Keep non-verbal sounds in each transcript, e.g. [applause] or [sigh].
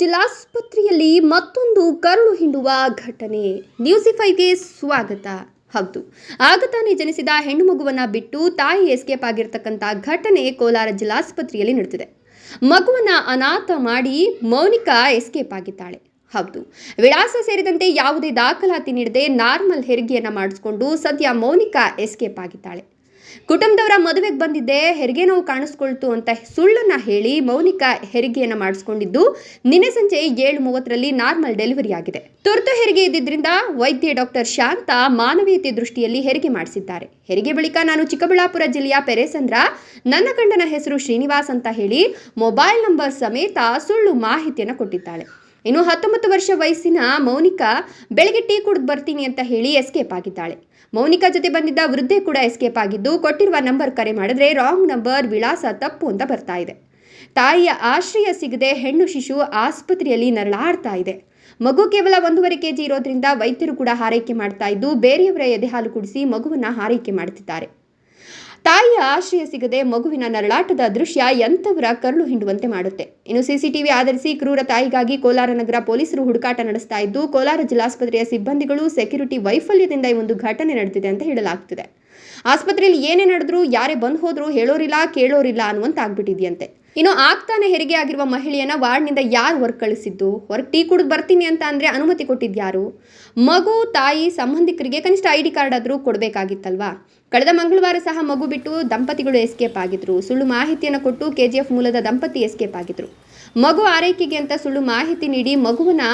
ಜಿಲ್ಲಾಸ್ಪತ್ರೆಯಲ್ಲಿ ಮತ್ತೊಂದು ಕರುಳು ಹಿಂಡುವ ಘಟನೆ. ನ್ಯೂಸಿಫೈಗೆ ಸ್ವಾಗತ. ಹೌದು, ಆಗ ತಾನೇ ಜನಿಸಿದ ಹೆಣ್ಣು ಮಗುವನ್ನ ಬಿಟ್ಟು ತಾಯಿ ಎಸ್ಕೇಪ್ ಆಗಿರ್ತಕ್ಕಂಥ ಘಟನೆ ಕೋಲಾರ ಜಿಲ್ಲಾಸ್ಪತ್ರೆಯಲ್ಲಿ ನಡೆದಿದೆ. ಮಗುವನ್ನ ಅನಾಥ ಮಾಡಿ ಮೌನಿಕಾ ಎಸ್ಕೇಪ್ ಆಗಿದ್ದಾಳೆ. ಹೌದು, ವಿಳಾಸ ಸೇರಿದಂತೆ ಯಾವುದೇ ದಾಖಲಾತಿ ನೀಡದೆ ನಾರ್ಮಲ್ ಹೆರಿಗೆಯನ್ನ ಮಾಡಿಸಿಕೊಂಡು ಸದ್ಯ ಮೌನಿಕಾ ಎಸ್ಕೇಪ್ ಆಗಿದ್ದಾಳೆ. ಕುಟುಂಬದವರ ಮದುವೆಗೆ ಬಂದಿದ್ದೆ, ಹೆರಿಗೆ ನೋವು ಕಾಣಿಸ್ಕೊಳ್ತು ಅಂತ ಸುಳ್ಳನ್ನ ಹೇಳಿ ಮೌನಿಕಾ ಹೆರಿಗೆಯನ್ನ ಮಾಡಿಸ್ಕೊಂಡಿದ್ದು, ನಿನ್ನೆ ಸಂಜೆ ಏಳು ಮೂವತ್ತರಲ್ಲಿ ನಾರ್ಮಲ್ ಡೆಲಿವರಿ ಆಗಿದೆ. ತುರ್ತು ಹೆರಿಗೆ ಇದ್ದಿದ್ರಿಂದ ವೈದ್ಯ ಡಾಕ್ಟರ್ ಶಾಂತ ಮಾನವೀಯತೆ ದೃಷ್ಟಿಯಲ್ಲಿ ಹೆರಿಗೆ ಮಾಡಿಸಿದ್ದಾರೆ. ಹೆರಿಗೆ ಬಳಿಕ ನಾನು ಚಿಕ್ಕಬಳ್ಳಾಪುರ ಜಿಲ್ಲೆಯ ಪೆರೇಸಂದ್ರ, ನನ್ನ ಗಂಡನ ಹೆಸರು ಶ್ರೀನಿವಾಸ್ ಅಂತ ಹೇಳಿ ಮೊಬೈಲ್ ನಂಬರ್ ಸಮೇತ ಸುಳ್ಳು ಮಾಹಿತಿಯನ್ನು ಕೊಟ್ಟಿದ್ದಾಳೆ. ಇನ್ನು ಹತ್ತೊಂಬತ್ತು ವರ್ಷ ವಯಸ್ಸಿನ ಮೌನಿಕಾ, ಬೆಳಗ್ಗೆ ಟೀ ಕುಡ್ದು ಬರ್ತೀನಿ ಅಂತ ಹೇಳಿ ಎಸ್ಕೇಪ್ ಆಗಿದ್ದಾಳೆ. ಮೌನಿಕಾ ಜೊತೆ ಬಂದಿದ್ದ ವೃದ್ಧೆ ಕೂಡ ಎಸ್ಕೇಪ್ ಆಗಿದ್ದು, ಕೊಟ್ಟಿರುವ ನಂಬರ್ ಕರೆ ಮಾಡಿದ್ರೆ ರಾಂಗ್ ನಂಬರ್ ವಿಳಾಸ ತಪ್ಪು ಅಂತ ಬರ್ತಾ ಇದೆ. ತಾಯಿಯ ಆಶ್ರಯ ಸಿಗದೆ ಹೆಣ್ಣು ಶಿಶು ಆಸ್ಪತ್ರೆಯಲ್ಲಿ ನರಳಾಡ್ತಾ ಇದೆ. ಮಗು ಕೇವಲ ಒಂದೂವರೆ ಕೆಜಿ ಇರೋದ್ರಿಂದ ವೈದ್ಯರು ಕೂಡ ಹಾರೈಕೆ ಮಾಡ್ತಾ ಇದ್ದು, ಬೇರೆಯವರ ಎದೆಹಾಲು ಕುಡಿಸಿ ಮಗುವನ್ನ ಹಾರೈಕೆ ಮಾಡ್ತಿದ್ದಾರೆ. ತಾಯಿಯ ಆಶ್ರಯ ಸಿಗದೆ ಮಗುವಿನ ನರಳಾಟದ ದೃಶ್ಯ ಎಂಥವರ ಕರುಳು ಹಿಂಡುವಂತೆ ಮಾಡುತ್ತೆ. ಇನ್ನು ಸಿಸಿಟಿವಿ ಆಧರಿಸಿ ಕ್ರೂರ ತಾಯಿಗಾಗಿ ಕೋಲಾರ ನಗರ ಪೊಲೀಸರು ಹುಡುಕಾಟ ನಡೆಸ್ತಾ ಇದ್ದು, ಕೋಲಾರ ಜಿಲ್ಲಾಸ್ಪತ್ರೆಯ ಸಿಬ್ಬಂದಿಗಳು ಸೆಕ್ಯೂರಿಟಿ ವೈಫಲ್ಯದಿಂದ ಈ ಒಂದು ಘಟನೆ ನಡೆದಿದೆ ಅಂತ ಹೇಳಲಾಗ್ತಿದೆ. ಆಸ್ಪತ್ರೆಯಲ್ಲಿ ಏನೇ ನಡೆದ್ರು ಯಾರೇ ಬಂದು ಹೋದ್ರು ಹೇಳೋರಿಲ್ಲ, ಕೇಳೋರಿಲ್ಲ ಅನ್ನುವಂತ ಆಗ್ಬಿಟ್ಟಿದೆಯಂತೆ ಇನ್ನು ಆಗ್ತಾನೆ ಹೆರಿಗೆ ಆಗಿರುವ ಮಹಿಳೆಯನ್ನ ವಾರ್ಡ್ನಿಂದ ಯಾರು ಹೊರಗೆ ಕಳಿಸಿದ್ದು? ಹೊರಗೆ ಟೀ ಕುಡಿದು ಬರ್ತೀನಿ ಅಂತ ಅಂದರೆ ಅನುಮತಿ ಕೊಟ್ಟಿದ್ಯಾರು ಮಗು, ತಾಯಿ, ಸಂಬಂಧಿಕರಿಗೆ ಕನಿಷ್ಠ ಐ ಡಿ ಕಾರ್ಡ್ ಆದರೂ ಕೊಡಬೇಕಾಗಿತ್ತಲ್ವಾ? ಕಳೆದ ಮಂಗಳವಾರ ಸಹ ಮಗು ಬಿಟ್ಟು ದಂಪತಿಗಳು ಎಸ್ಕೇಪ್ ಆಗಿದ್ರು. ಸುಳ್ಳು ಮಾಹಿತಿಯನ್ನು ಕೊಟ್ಟು ಕೆಜಿಎಫ್ ಮೂಲದ ದಂಪತಿ ಎಸ್ಕೇಪ್ ಆಗಿದ್ರು. ಮಗು ಆರೈಕೆಗೆ ಅಂತ ಸುಳ್ಳು ಮಾಹಿತಿ ನೀಡಿ ಮಗುವನ್ನ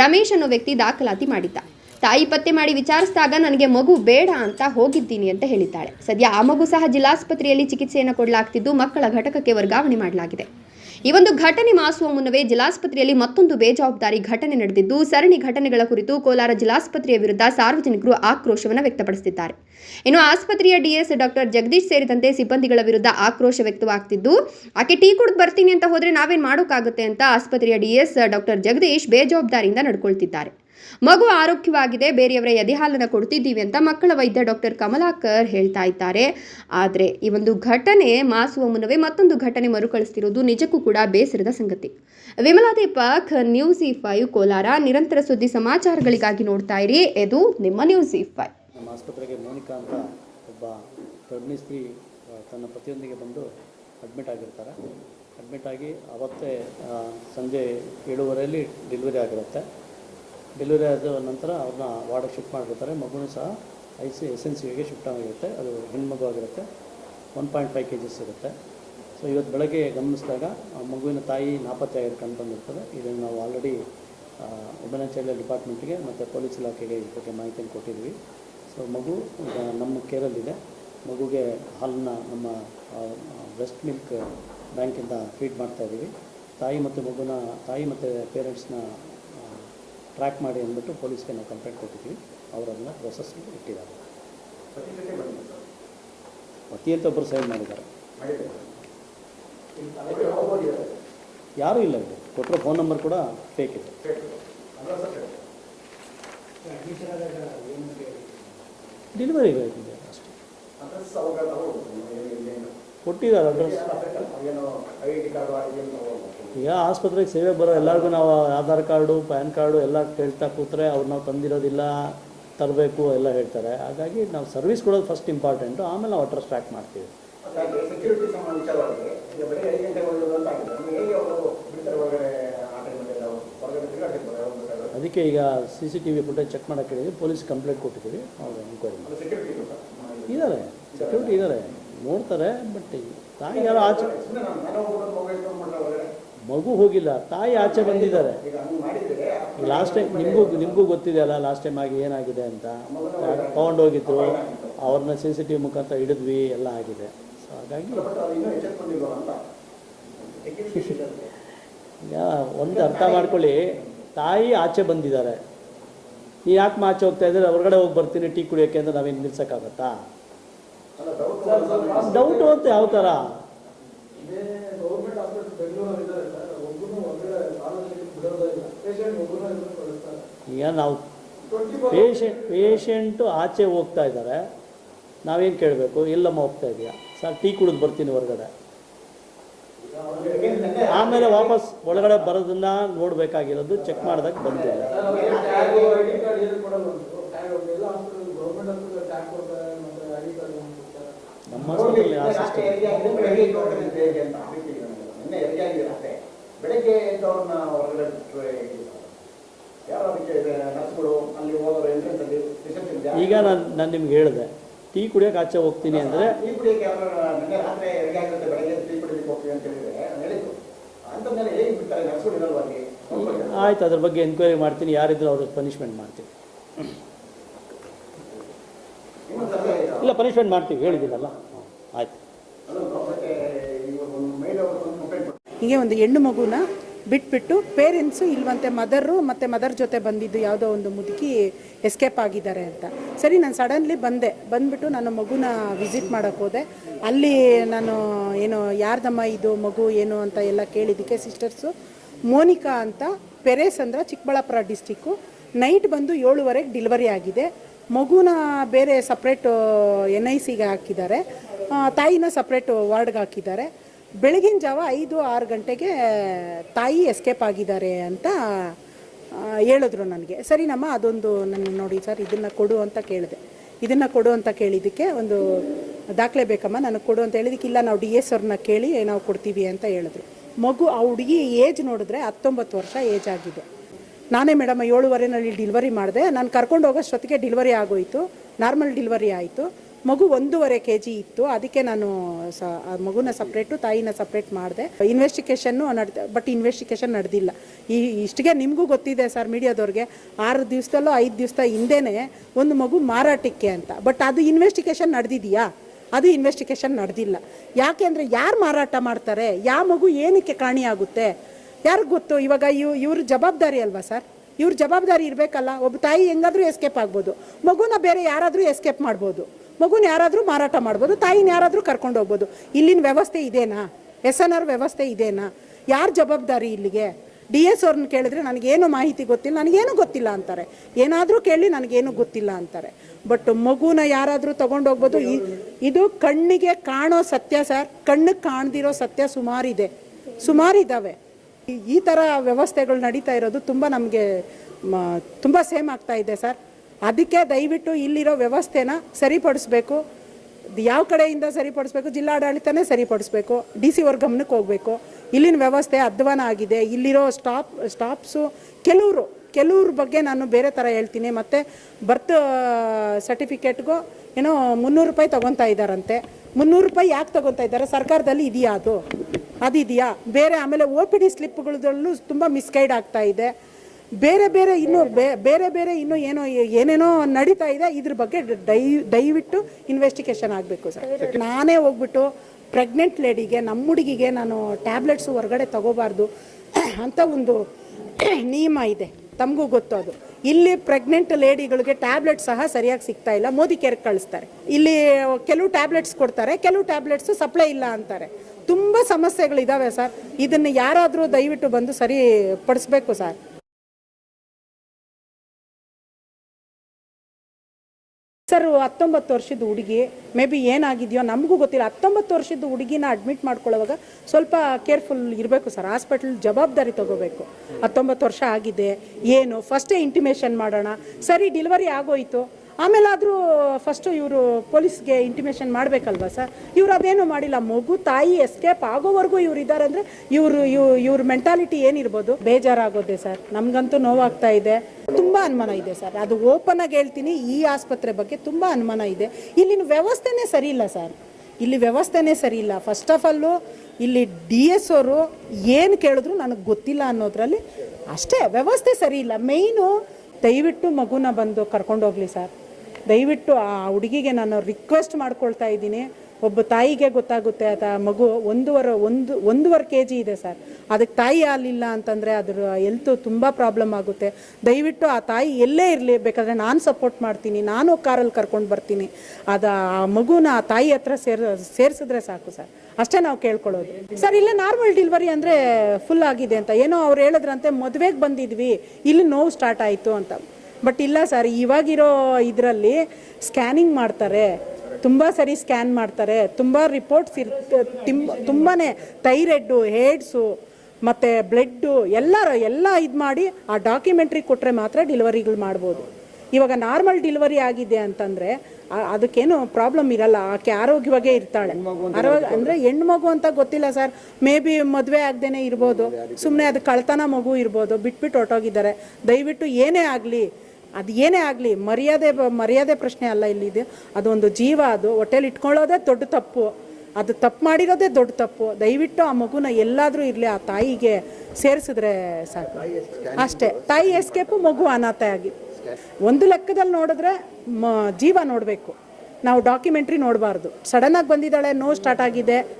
ರಮೇಶ್ ಅನ್ನೋ ವ್ಯಕ್ತಿ ದಾಖಲಾತಿ ಮಾಡಿದ್ದ. ತಾಯಿ ಪತ್ತೆ ಮಾಡಿ ವಿಚಾರಿಸಿದಾಗ, ನನಗೆ ಮಗು ಬೇಡ ಅಂತ ಹೋಗಿದ್ದೀನಿ ಅಂತ ಹೇಳಿದ್ದಾಳೆ. ಸದ್ಯ ಆ ಮಗು ಸಹ ಜಿಲ್ಲಾಸ್ಪತ್ರೆಯಲ್ಲಿ ಚಿಕಿತ್ಸೆಯನ್ನು ಕೊಡಲಾಗ್ತಿದ್ದು ಮಕ್ಕಳ ಘಟಕಕ್ಕೆ ವರ್ಗಾವಣೆ ಮಾಡಲಾಗಿದೆ. ಈ ಒಂದು ಘಟನೆ ಮಾಸುವ ಮುನ್ನವೇ ಜಿಲ್ಲಾಸ್ಪತ್ರೆಯಲ್ಲಿ ಮತ್ತೊಂದು ಬೇಜವಾಬ್ದಾರಿ ಘಟನೆ ನಡೆದಿದ್ದು, ಸರಣಿ ಘಟನೆಗಳ ಕುರಿತು ಕೋಲಾರ ಜಿಲ್ಲಾಸ್ಪತ್ರೆಯ ವಿರುದ್ಧ ಸಾರ್ವಜನಿಕರು ಆಕ್ರೋಶವನ್ನು ವ್ಯಕ್ತಪಡಿಸಿದ್ದಾರೆ ಇನ್ನು ಆಸ್ಪತ್ರೆಯ ಡಿಎಸ್ ಡಾಕ್ಟರ್ ಜಗದೀಶ್ ಸೇರಿದಂತೆ ಸಿಬ್ಬಂದಿಗಳ ವಿರುದ್ಧ ಆಕ್ರೋಶ ವ್ಯಕ್ತವಾಗ್ತಿದ್ದು, ಆಕೆ ಟೀ ಕುಡಿದು ಬರ್ತೀನಿ ಅಂತ ಹೋದ್ರೆ ನಾವೇನ್ ಮಾಡೋಕ್ಕಾಗುತ್ತೆ ಅಂತ ಆಸ್ಪತ್ರೆಯ ಡಿಎಸ್ ಡಾಕ್ಟರ್ ಜಗದೀಶ್ ಬೇಜವಾಬ್ದಾರಿಯಿಂದ ನಡ್ಕೊಳ್ತಿದ್ದಾರೆ. ಮಗು ಆರೋಗ್ಯವಾಗಿದೆ, ಬೇರೆಯವರ ಎದೆಹಾಲನ್ನು ಕೊಡ್ತಿದ್ದೀವಿ ಅಂತ ಮಕ್ಕಳ ವೈದ್ಯ ಡಾಕ್ಟರ್ ಕಮಲಾಕರ್ ಹೇಳ್ತಾ ಇದ್ದಾರೆ. ಆದರೆ ಈ ಒಂದು ಘಟನೆ ಮಾಸುವ ಮುನ್ನವೇ ಮತ್ತೊಂದು ಘಟನೆ ಮರುಕಳಿಸ್ತಿರೋದು ನಿಜಕ್ಕೂ ಕೂಡ ಬೇಸರದ ಸಂಗತಿ. Vimala Deepak, news E five, Kolar. ನಿರಂತರ ಸುದ್ದಿ ಸಮಾಚಾರಗಳಿಗಾಗಿ ನೋಡ್ತಾ ಇರಿ. ಇದು ನಿಮ್ಮ ನ್ಯೂಸ್ ಇ ಫೈವ್. ನಮ್ಮ ಆಸ್ಪತ್ರೆಗೆ ಮೋನಿಕಾ ಅಂತ ಒಬ್ಬ ಗರ್ಭಿಣಿ ಸ್ತ್ರೀ ತನ್ನ ಪತಿಯೊಂದಿಗೆ ಬಂದು ಅಡ್ಮಿಟ್ ಆಗಿರ್ತಾರೆ. ಅಡ್ಮಿಟ್ ಆಗಿ ಅವತ್ತೇ ಸಂಜೆ ಏಳುವರೆಯಲ್ಲಿ ಡೆಲಿವರಿ ಆಗಿರುತ್ತೆ. ಡೆಲಿವರಿ ಆದ ನಂತರ ಅವ್ರನ್ನ ವಾರ್ಡಿಗೆ ಶಿಫ್ಟ್ ಮಾಡಿರ್ತಾರೆ ಮಗುನೂ ಸಹ ಐ ಸಿ, ಎಸ್ ಎನ್ ಸಿಗೆ ಶಿಫ್ಟ್ ಆಗಿರುತ್ತೆ. ಅದು ಹೆಣ್ಮಗು ಆಗಿರುತ್ತೆ. One point five K Gs ಇರುತ್ತೆ ಸೊ ಇವತ್ತು ಬೆಳಗ್ಗೆ ಗಮನಿಸಿದಾಗ ಮಗುವಿನ ತಾಯಿ ನಾಪತ್ತೆ ಆಗಿರೋ ಕಂಡು ಬಂದಿರ್ತದೆ. ಇದನ್ನು ನಾವು ಆಲ್ರೆಡಿ ವುಮೆನ್ ಚೈಲ್ಡ್ ಡಿಪಾರ್ಟ್ಮೆಂಟ್ಗೆ ಮತ್ತು ಪೊಲೀಸ್ ಇಲಾಖೆಗೆ ಈ ಬಗ್ಗೆ ಮಾಹಿತಿಯನ್ನು ಕೊಟ್ಟಿದ್ವಿ ಸೊ ಮಗು ಈಗ ನಮ್ಮ ಕೇರಲ್ಲಿದೆ ಮಗುಗೆ ಹಾಲನ್ನ ನಮ್ಮ ಬ್ರೆಸ್ಟ್ ಮಿಲ್ಕ್ ಬ್ಯಾಂಕಿಂದ ಫೀಡ್ ಮಾಡ್ತಾಯಿದ್ದೀವಿ ತಾಯಿ ಮತ್ತು ಮಗುನ, ತಾಯಿ ಮತ್ತು ಪೇರೆಂಟ್ಸ್ನ ಟ್ರ್ಯಾಕ್ ಮಾಡಿ ಅಂದ್ಬಿಟ್ಟು ಪೊಲೀಸ್ಗೆ ನಾವು ಕಂಪ್ಲೇಂಟ್ ಕೊಟ್ಟಿದ್ವಿ ಅವರನ್ನು ಪ್ರೊಸೆಸ್ ಇಟ್ಟಿದ್ದಾರೆ. ಪತಿ ಅಂತ ಒಬ್ಬರು ಸೈನ್ ಮಾಡಿದ್ದಾರೆ. ಯಾರೂ ಇಲ್ಲ ಇದು ಕೊಟ್ಟರೋ ಫೋನ್ ನಂಬರ್ ಕೂಡ ಫೇಕ್ ಇದೆ. ಡೆಲಿವರಿ ಬೇಕಿದೆ ಅಷ್ಟೇ. ಕೊಟ್ಟಿದ್ದಾರೆ ಅಡ್ರೆಸ್ ಈಗ ಆಸ್ಪತ್ರೆಗೆ ಸೇವೆ ಬರೋ ಎಲ್ಲರಿಗೂ ನಾವು ಆಧಾರ್ ಕಾರ್ಡು ಪ್ಯಾನ್ ಕಾರ್ಡು ಎಲ್ಲ ಕೇಳ್ತಾ ಕೂತ್ರೆ ಅವ್ರು ನಾವು ತಂದಿರೋದಿಲ್ಲ ತರಬೇಕು ಎಲ್ಲ ಹೇಳ್ತಾರೆ. ಹಾಗಾಗಿ ನಾವು ಸರ್ವಿಸ್ ಕೊಡೋದು ಫಸ್ಟ್ ಇಂಪಾರ್ಟೆಂಟು ಆಮೇಲೆ ನಾವು ಅಟ್ರಸ್ ಟ್ರ್ಯಾಕ್ ಮಾಡ್ತೀವಿ. ಅದಕ್ಕೆ ಈಗ C C T V footage check ಮಾಡಕ್ಕೆ ಹೇಳಿದ್ವಿ. ಪೊಲೀಸ್ ಕಂಪ್ಲೇಂಟ್ ಕೊಟ್ಟಿದ್ದೀವಿ. ಅವ್ರು ಎನ್ಕ್ವೈರಿ ಮಾಡಿ ಸೆಕ್ಯೂರಿಟಿ ಇಲ್ಲ ಇದ್ದಾರೆ. ಸೆಕ್ಯೂರಿಟಿ ಇದ್ದಾರೆ. ನೋಡ್ತಾರೆ ಬಟ್ ತಾಯಿ ಯಾರೋ ಆಚೆ ಮಗು ಹೋಗಿಲ್ಲ ತಾಯಿ ಆಚೆ ಬಂದಿದ್ದಾರೆ. ಲಾಸ್ಟ್ ಟೈಮ್ ನಿಮಗೂ ನಿಮಗೂ ಗೊತ್ತಿದೆ ಅಲ್ಲ ಲಾಸ್ಟ್ ಟೈಮ್ ಆಗಿ ಏನಾಗಿದೆ ಅಂತ? ತೊಗೊಂಡೋಗಿದ್ರು ಅವ್ರನ್ನ ಸೆನ್ಸಿಟಿವ್ ಸಿ ಟಿ ವಿ ಮುಖಾಂತರ ಹಿಡಿದ್ವಿ ಎಲ್ಲ ಆಗಿದೆ. ಸೊ ಹಾಗಾಗಿ [laughs] ಒಂದು ಅರ್ಥ ಮಾಡ್ಕೊಳ್ಳಿ ತಾಯಿ ಆಚೆ ಬಂದಿದ್ದಾರೆ. ನೀವು ಯಾಕೆ ಆಚೆ ಹೋಗ್ತಾ ಇದ್ರೆ ಹೊರಗಡೆ ಹೋಗಿ ಬರ್ತೀನಿ ಟೀ ಕುಡಿಯೋಕ್ಕೆ ಅಂತ ನಾವೇನು ನಿಲ್ಸೋಕ್ಕಾಗತ್ತಾ? ಡೌಟು ಅಂತ ಯಾವ ಥರ ಗೌರ್ಮೆಂಟ್ ಹಾಸ್ಪಿಟಲ್ ಬೆಂಗಳೂರಲ್ಲಿ ಇದ್ದಾರೆ ಸರ್. ಒಬ್ಬರು ಹೊರಗಡೆ ಸಾರ್ವಜನಿಕರು ಬಿಡೋದೇ ಇಲ್ಲ. ಪೇಷಂಟ್ ಒಬ್ಬರನ್ನ ಕಳಿಸ್ತಾರೆ. ಈಗ ನಾವು ಪೇಷಂಟ್ ಪೇಷಂಟು ಆಚೆ ಹೋಗ್ತಾ ಇದ್ದಾರೆ. ನಾವೇನು ಕೇಳಬೇಕು? ಇಲ್ಲಮ್ಮ ಹೋಗ್ತಾ ಇದೆಯಾ? ಸರ್ ಟೀ ಕುಡಿದು ಬರ್ತೀನಿ ಹೊರಗಡೆ. ಆಮೇಲೆ ವಾಪಸ್ ಒಳಗಡೆ ಬರೋದನ್ನ ನೋಡಬೇಕಾಗಿರೋದು ಚೆಕ್ ಮಾಡಿದಾಗ ಬಂದಿಲ್ಲ. ನಿನ್ನೆ ಅಷ್ಟೇ. ಬೆಳಗ್ಗೆ ಹೊರಗಡೆ ಅದಕ್ಕೆ ನರ್ಸ್ಗಳು ಅಲ್ಲಿ ರಿಸೆಪ್ಷನ್ ಈಗ ನಾನು ನಾನು ನಿಮ್ಗೆ ಹೇಳಿದೆ ಟೀ ಕುಡಿಯೋಕೆ ಆಚೆ ಹೋಗ್ತೀನಿ ಅಂದ್ರೆ ಟೀ ಕುಡಿಯಕ್ಕೆ ಯಾರು ನಿನ್ನೆ ರಾತ್ರಿ ಹೆರಿಗೆ ಆಗಿರುತ್ತೆ ಬೆಳಗ್ಗೆ ಟೀ ಕುಡಿಲಿಕ್ಕೆ ಹೋಗ್ತೀವಿ ಅಂತ ಹೇಳಿದ್ರೆ ನಾನು ಹೇಳಿದ್ದು. ಅಂಥದ್ಮೇಲೆ ಹೇಗೆ ಬಿಡ್ತಾರೆ ನರ್ಸ್ಗಳು ಇರಲ್ವಾ ಅಲ್ಲಿ? ಆಯ್ತು ಅದ್ರ ಬಗ್ಗೆ ಎನ್ಕ್ವೈರಿ ಮಾಡ್ತೀನಿ ಯಾರಿದ್ರು ಅವ್ರಿಗೆ ಪನಿಷ್ಮೆಂಟ್ ಮಾಡ್ತೀನಿ. ಇಲ್ಲ ಪನಿಷ್ಮೆಂಟ್ ಮಾಡ್ತೀವಿ ಹೇಳಿದ್ದೀನಲ್ಲ. ಆಯ್ತು. ಹೀಗೆ ಒಂದು ಹೆಣ್ಣು ಮಗುನ ಬಿಟ್ಬಿಟ್ಟು ಪೇರೆಂಟ್ಸು ಇಲ್ವಂತೆ ಮದರು ಮತ್ತು ಮದರ್ ಜೊತೆ ಬಂದಿದ್ದು ಯಾವುದೋ ಒಂದು ಮುದುಕಿ ಎಸ್ಕೇಪ್ ಆಗಿದ್ದಾರೆ ಅಂತ. ಸರಿ, ನಾನು ಸಡನ್ಲಿ ಬಂದೆ. ಬಂದ್ಬಿಟ್ಟು ನಾನು ಮಗುನ ವಿಸಿಟ್ ಮಾಡೋಕ್ಕೆ ಹೋದೆ. ಅಲ್ಲಿ ನಾನು ಏನು, ಯಾರ್ದಮ್ಮ ಇದು ಮಗು ಏನು ಅಂತ ಎಲ್ಲ ಕೇಳಿದ್ದಕ್ಕೆ ಸಿಸ್ಟರ್ಸು, ಮೋನಿಕಾ ಅಂತ ಪೆರೇಸ್ ಅಂದ್ರೆ ಚಿಕ್ಕಬಳ್ಳಾಪುರ ಡಿಸ್ಟಿಕ್ಕು. ನೈಟ್ ಬಂದು ಏಳುವರೆಗೆ ಡಿಲಿವರಿ ಆಗಿದೆ. ಮಗುನ ಬೇರೆ ಸಪ್ರೇಟ್ ಎನ್ ಐ ಸಿಗೆ ಹಾಕಿದ್ದಾರೆ. ತಾಯಿನ ಸಪ್ರೇಟ್ ವಾರ್ಡ್ಗೆ ಹಾಕಿದ್ದಾರೆ. ಬೆಳಗಿನ ಜಾವ ಐದು ಆರು ಗಂಟೆಗೆ ತಾಯಿ ಎಸ್ಕೇಪ್ ಆಗಿದ್ದಾರೆ ಅಂತ ಹೇಳಿದ್ರು ನನಗೆ. ಸರಿ ನಮ್ಮ, ಅದೊಂದು ನನ್ನ ನೋಡಿ ಸರ್, ಇದನ್ನು ಕೊಡು ಅಂತ ಕೇಳಿದೆ. ಇದನ್ನು ಕೊಡು ಅಂತ ಕೇಳಿದ್ದಕ್ಕೆ ಒಂದು ದಾಖಲೆ ಬೇಕಮ್ಮ, ನನಗೆ ಕೊಡು ಅಂತ ಹೇಳಿದಕ್ಕೆ ಇಲ್ಲ, ನಾವು ಡಿ ಎಸ್ ಅವ್ರನ್ನ ಕೇಳಿ ನಾವು ಕೊಡ್ತೀವಿ ಅಂತ ಹೇಳಿದ್ರು. ಮಗು, ಆ ಹುಡುಗಿ ಏಜ್ ನೋಡಿದ್ರೆ ಹತ್ತೊಂಬತ್ತು ವರ್ಷ ಏಜ್ ಆಗಿದೆ. ನಾನೇ ಮೇಡಮ್ ಏಳುವರೆನಲ್ಲಿ ಡಿಲ್ವರಿ ಮಾಡಿದೆ. ನಾನು ಕರ್ಕೊಂಡು ಹೋಗೋಷ್ಟೊತ್ತಿಗೆ ಡಿಲ್ವರಿ ಆಗೋಯಿತು. ನಾರ್ಮಲ್ ಡಿಲ್ವರಿ ಆಯಿತು. ಮಗು ಒಂದೂವರೆ ಕೆ ಜಿ ಇತ್ತು. ಅದಕ್ಕೆ ನಾನು ಸ ಮಗುನ ಸಪ್ರೇಟು, ತಾಯಿನ ಸಪ್ರೇಟ್ ಮಾಡಿದೆ. ಇನ್ವೆಸ್ಟಿಗೇಷನ್ನು ನಡೆದ ಬಟ್ ಇನ್ವೆಸ್ಟಿಗೇಷನ್ ನಡೆದಿಲ್ಲ. ಈ, ಇಷ್ಟಿಗೆ ನಿಮಗೂ ಗೊತ್ತಿದೆ ಸರ್ ಮೀಡಿಯಾದವ್ರಿಗೆ. ಆರು ದಿವಸದಲ್ಲೋ ಐದು ದಿವಸ ಹಿಂದೆನೇ ಒಂದು ಮಗು ಮಾರಾಟಕ್ಕೆ ಅಂತ. ಬಟ್ ಅದು ಇನ್ವೆಸ್ಟಿಗೇಷನ್ ನಡೆದಿದೆಯಾ? ಅದು ಇನ್ವೆಸ್ಟಿಗೇಷನ್ ನಡೆದಿಲ್ಲ. ಯಾಕೆಂದರೆ ಯಾರು ಮಾರಾಟ ಮಾಡ್ತಾರೆ? ಯಾವ ಮಗು ಏನಕ್ಕೆ ಕಾಣಿಯಾಗುತ್ತೆ ಯಾರಿಗೆ ಗೊತ್ತು? ಇವಾಗ ಇವ್ ಇವ್ರ ಜವಾಬ್ದಾರಿ ಅಲ್ವಾ ಸರ್? ಇವ್ರ ಜವಾಬ್ದಾರಿ ಇರಬೇಕಲ್ಲ. ಒಬ್ಬ ತಾಯಿ ಹೆಂಗಾದರೂ ಎಸ್ಕೇಪ್ ಆಗ್ಬೋದು. ಮಗುನ ಬೇರೆ ಯಾರಾದರೂ ಎಸ್ಕೇಪ್ ಮಾಡ್ಬೋದು. ಮಗುನ ಯಾರಾದರೂ ಮಾರಾಟ ಮಾಡ್ಬೋದು. ತಾಯಿನ ಯಾರಾದರೂ ಕರ್ಕೊಂಡು ಹೋಗ್ಬೋದು. ಇಲ್ಲಿನ ವ್ಯವಸ್ಥೆ ಇದೇನಾ? ಎಸ್ ಎನ್ ಆರ್ ವ್ಯವಸ್ಥೆ ಇದೇನಾ? ಯಾರ ಜವಾಬ್ದಾರಿ ಇಲ್ಲಿಗೆ? ಡಿ ಎಸ್ ಅವ್ರನ್ನ ಕೇಳಿದ್ರೆ ನನಗೇನು ಮಾಹಿತಿ ಗೊತ್ತಿಲ್ಲ, ನನಗೇನು ಗೊತ್ತಿಲ್ಲ ಅಂತಾರೆ. ಏನಾದರೂ ಕೇಳಿ ನನಗೇನು ಗೊತ್ತಿಲ್ಲ ಅಂತಾರೆ. ಬಟ್ ಮಗುನ ಯಾರಾದರೂ ತೊಗೊಂಡು ಹೋಗ್ಬೋದು. ಇದು ಕಣ್ಣಿಗೆ ಕಾಣೋ ಸತ್ಯ ಸರ್. ಕಣ್ಣಿಗೆ ಕಾಣ್ದಿರೋ ಸತ್ಯ ಸುಮಾರಿದೆ. ಸುಮಾರಿದ್ದಾವೆ ಈ- ಥರ ವ್ಯವಸ್ಥೆಗಳು ನಡೀತಾ ಇರೋದು ತುಂಬ ನಮಗೆ ತುಂಬ ಸೇಮ್ ಆಗ್ತಾ ಇದೆ ಸರ್. ಅದಕ್ಕೆ ದಯವಿಟ್ಟು ಇಲ್ಲಿರೋ ವ್ಯವಸ್ಥೆನ ಸರಿಪಡಿಸ್ಬೇಕು. ಯಾವ ಕಡೆಯಿಂದ ಸರಿಪಡಿಸ್ಬೇಕು? ಜಿಲ್ಲಾಡಳಿತನೇ ಸರಿಪಡಿಸ್ಬೇಕು. ಡಿ ಸಿ ಅವ್ರ ಗಮನಕ್ಕೆ ಹೋಗಬೇಕು. ಇಲ್ಲಿನ ವ್ಯವಸ್ಥೆ ಅಧ್ವಾನ ಆಗಿದೆ. ಇಲ್ಲಿರೋ ಸ್ಟಾಪ್, ಸ್ಟಾಪ್ಸು ಕೆಲವರು, ಕೆಲವ್ರ ಬಗ್ಗೆ ನಾನು ಬೇರೆ ಥರ ಹೇಳ್ತೀನಿ. ಮತ್ತು ಬರ್ತ್ ಸರ್ಟಿಫಿಕೇಟ್ಗೂ ಏನೋ ಮುನ್ನೂರು ರೂಪಾಯಿ ತೊಗೊತಾ ಇದ್ದಾರಂತೆ. ಮುನ್ನೂರು ರೂಪಾಯಿ ಯಾಕೆ ತೊಗೊತಾ ಇದ್ದಾರೆ? ಸರ್ಕಾರದಲ್ಲಿ ಇದೆಯಾ ಅದು? ಅದಿದೆಯಾ? ಬೇರೆ ಆಮೇಲೆ ಒ ಪಿ ಡಿ ಸ್ಲಿಪ್ಗಳಲ್ಲೂ ತುಂಬ ಮಿಸ್ಗೈಡ್ ಆಗ್ತಾ ಇದೆ. ಬೇರೆ ಬೇರೆ ಇನ್ನೂ ಬೇರೆ ಬೇರೆ ಇನ್ನೂ ಏನೋ ಏನೇನೋ ನಡೀತಾ ಇದೆ ಇದ್ರ ಬಗ್ಗೆ ದಯ ದಯವಿಟ್ಟು ಇನ್ವೆಸ್ಟಿಗೇಷನ್ ಆಗಬೇಕು ಸರ್. ನಾನೇ ಹೋಗ್ಬಿಟ್ಟು ಪ್ರೆಗ್ನೆಂಟ್ ಲೇಡಿಗೆ ನಮ್ಮ ಹುಡುಗಿಗೆ ನಾನು ಟ್ಯಾಬ್ಲೆಟ್ಸು ಹೊರಗಡೆ ತಗೋಬಾರ್ದು ಅಂತ ಒಂದು ನಿಯಮ ಇದೆ. ತಮಗೂ ಗೊತ್ತು ಅದು. ಇಲ್ಲಿ ಪ್ರೆಗ್ನೆಂಟ್ ಲೇಡಿಗಳಿಗೆ ಟ್ಯಾಬ್ಲೆಟ್ ಸಹ ಸರಿಯಾಗಿ ಸಿಗ್ತಾ ಇಲ್ಲ. ಮೋದಿ ಕೇರ್ ಕಳಿಸ್ತಾರೆ. ಇಲ್ಲಿ ಕೆಲವು ಟ್ಯಾಬ್ಲೆಟ್ಸ್ ಕೊಡ್ತಾರೆ ಕೆಲವು ಟ್ಯಾಬ್ಲೆಟ್ಸು ಸಪ್ಲೈ ಇಲ್ಲ ಅಂತಾರೆ. ತುಂಬ ಸಮಸ್ಯೆಗಳಿದ್ದಾವೆ ಸರ್. ಇದನ್ನು ಯಾರಾದರೂ ದಯವಿಟ್ಟು ಬಂದು ಸರಿ ಪಡಿಸ್ಬೇಕು ಸರ್. ಸರ್, ಹತ್ತೊಂಬತ್ತು ವರ್ಷದ ಹುಡುಗಿ, ಮೇ ಬಿ ಏನಾಗಿದೆಯೋ ನಮಗೂ ಗೊತ್ತಿಲ್ಲ. ಹತ್ತೊಂಬತ್ತು ವರ್ಷದ ಹುಡುಗಿನ ಅಡ್ಮಿಟ್ ಮಾಡ್ಕೊಳ್ಳೋವಾಗ ಸ್ವಲ್ಪ ಕೇರ್ಫುಲ್ ಇರಬೇಕು ಸರ್. ಹಾಸ್ಪಿಟಲ್ ಜವಾಬ್ದಾರಿ ತಗೋಬೇಕು. ಹತ್ತೊಂಬತ್ತು ವರ್ಷ ಆಗಿದೆ. ಏನು? ಫಸ್ಟೇ ಇಂಟಿಮೇಷನ್ ಮಾಡೋಣ. ಸರಿ, ಡಿಲಿವರಿ ಆಗೋಯ್ತು. ಆಮೇಲಾದರೂ ಫಸ್ಟು ಇವರು ಪೊಲೀಸ್ಗೆ ಇಂಟಿಮೇಷನ್ ಮಾಡಬೇಕಲ್ವಾ ಸರ್? ಇವ್ರು ಅದೇನು ಮಾಡಿಲ್ಲ. ಮಗು, ತಾಯಿ ಎಸ್ಕೇಪ್ ಆಗೋವರೆಗೂ ಇವ್ರು ಇದ್ದಾರೆ ಅಂದರೆ ಇವರು ಇವ್ರ ಮೆಂಟಾಲಿಟಿ ಏನಿರ್ಬೋದು? ಬೇಜಾರಾಗೋದೆ ಸರ್. ನಮಗಂತೂ ನೋವಾಗ್ತಾ ಇದೆ. ತುಂಬ ಅನುಮಾನ ಇದೆ ಸರ್. ಅದು ಓಪನ್ ಆಗಿ ಹೇಳ್ತೀನಿ. ಈ ಆಸ್ಪತ್ರೆ ಬಗ್ಗೆ ತುಂಬ ಅನುಮಾನ ಇದೆ. ಇಲ್ಲಿನ ವ್ಯವಸ್ಥೆನೇ ಸರಿ ಇಲ್ಲ ಸರ್. ಇಲ್ಲಿ ವ್ಯವಸ್ಥೆನೇ ಸರಿ ಇಲ್ಲ. ಫಸ್ಟ್ ಆಫ್ ಆಲು ಇಲ್ಲಿ ಡಿ ಎಸ್ ಅವರು ಏನು ಕೇಳಿದ್ರು ನನಗೆ ಗೊತ್ತಿಲ್ಲ ಅನ್ನೋದ್ರಲ್ಲಿ ಅಷ್ಟೇ. ವ್ಯವಸ್ಥೆ ಸರಿ ಇಲ್ಲ. ಮೇಯ್ನು ದಯವಿಟ್ಟು ಮಗುನ ಬಂದು ಕರ್ಕೊಂಡೋಗ್ಲಿ ಸರ್. ದಯವಿಟ್ಟು ಆ ಹುಡುಗಿಗೆ ನಾನು ರಿಕ್ವೆಸ್ಟ್ ಮಾಡ್ಕೊಳ್ತಾ ಇದ್ದೀನಿ. ಒಬ್ಬ ತಾಯಿಗೆ ಗೊತ್ತಾಗುತ್ತೆ ಅದು ಆ ಮಗು ಒಂದೂವರೆ, ಒಂದು, ಒಂದೂವರೆ ಕೆ ಜಿ ಇದೆ ಸರ್. ಅದಕ್ಕೆ ತಾಯಿ ಹಾಲಿಲ್ಲ ಅಂತಂದರೆ ಅದ್ರ ಹೆಲ್ತ್ ತುಂಬ ಪ್ರಾಬ್ಲಮ್ ಆಗುತ್ತೆ. ದಯವಿಟ್ಟು ಆ ತಾಯಿ ಎಲ್ಲೇ ಇರಲಿ, ಬೇಕಾದರೆ ನಾನು ಸಪೋರ್ಟ್ ಮಾಡ್ತೀನಿ, ನಾನು ಕಾರಲ್ಲಿ ಕರ್ಕೊಂಡು ಬರ್ತೀನಿ. ಅದು ಆ ಮಗುನ ಆ ತಾಯಿ ಹತ್ರ ಸೇರ್, ಸೇರಿಸಿದ್ರೆ ಸಾಕು ಸರ್. ಅಷ್ಟೇ ನಾವು ಕೇಳ್ಕೊಳ್ಳೋದು. ಸರ್, ಇಲ್ಲ ನಾರ್ಮಲ್ ಡಿಲ್ವರಿ ಅಂದರೆ ಫುಲ್ ಆಗಿದೆ ಅಂತ. ಏನೋ ಅವ್ರು ಹೇಳಿದ್ರಂತೆ, ಮದುವೆಗೆ ಬಂದಿದ್ವಿ, ಇಲ್ಲಿ ನೋವು ಸ್ಟಾರ್ಟ್ ಆಯಿತು ಅಂತ. ಬಟ್ ಇಲ್ಲ ಸರ್ ಇವಾಗಿರೋ ಇದರಲ್ಲಿ ಸ್ಕ್ಯಾನಿಂಗ್ ಮಾಡ್ತಾರೆ. ತುಂಬ ಸರಿ ಸ್ಕ್ಯಾನ್ ಮಾಡ್ತಾರೆ. ತುಂಬ ರಿಪೋರ್ಟ್ಸ್ ಇರ್ ತಿಂಬ ತುಂಬಾ ಥೈರಾಯ್ಡು ಹೇಡ್ಸು ಮತ್ತು ಬ್ಲಡ್ಡು ಎಲ್ಲರ ಎಲ್ಲ ಇದು ಮಾಡಿ ಆ ಡಾಕ್ಯುಮೆಂಟ್ರಿ ಕೊಟ್ಟರೆ ಮಾತ್ರ ಡಿಲಿವರಿಗಳು ಮಾಡ್ಬೋದು. ಇವಾಗ ನಾರ್ಮಲ್ ಡಿಲಿವರಿ ಆಗಿದೆ ಅಂತಂದರೆ ಅದಕ್ಕೇನು ಪ್ರಾಬ್ಲಮ್ ಇರಲ್ಲ. ಆಕೆ ಆರೋಗ್ಯವಾಗೇ ಇರ್ತಾಳೆ. ಆರೋಗ್ಯ ಅಂದರೆ ಹೆಣ್ಣು ಮಗು ಅಂತ ಗೊತ್ತಿಲ್ಲ ಸರ್ ಮೇ ಬಿ ಮದುವೆ ಆಗದೇನೆ ಇರ್ಬೋದು. ಸುಮ್ಮನೆ ಅದು ಕಳ್ತನ ಮಗು ಇರ್ಬೋದು. ಬಿಟ್ಬಿಟ್ಟು ಹೊರಟೋಗಿದ್ದಾರೆ. ದಯವಿಟ್ಟು ಏನೇ ಆಗಲಿ ಅದು ಏನೇ ಆಗಲಿ ಮರ್ಯಾದೆ ಮರ್ಯಾದೆ ಪ್ರಶ್ನೆ ಅಲ್ಲ ಇಲ್ಲಿದೆ. ಅದೊಂದು ಜೀವ ಅದು. ಹೊಟ್ಟೆಲಿ ಇಟ್ಕೊಳ್ಳೋದೇ ದೊಡ್ಡ ತಪ್ಪು. ಅದು ತಪ್ಪು ಮಾಡಿರೋದೇ ದೊಡ್ಡ ತಪ್ಪು. ದಯವಿಟ್ಟು ಆ ಮಗುನ ಎಲ್ಲಾದರೂ ಇರಲಿ ಆ ತಾಯಿಗೆ ಸೇರಿಸಿದ್ರೆ ಸಾಕು. ಅಷ್ಟೇ. ತಾಯಿ ಎಸ್ಕೇಪು ಮಗು ಅನಾಥ ಆಗಿ ಒಂದು ಲೆಕ್ಕದಲ್ಲಿ ನೋಡಿದ್ರೆ ಮ ಜೀವ ನೋಡಬೇಕು. ನಾವು ಡಾಕ್ಯುಮೆಂಟ್ರಿ ನೋಡಬಾರ್ದು. ಸಡನ್ನಾಗಿ ಬಂದಿದ್ದಾಳೆ ನೋ ಸ್ಟಾರ್ಟ್ ಆಗಿದೆ.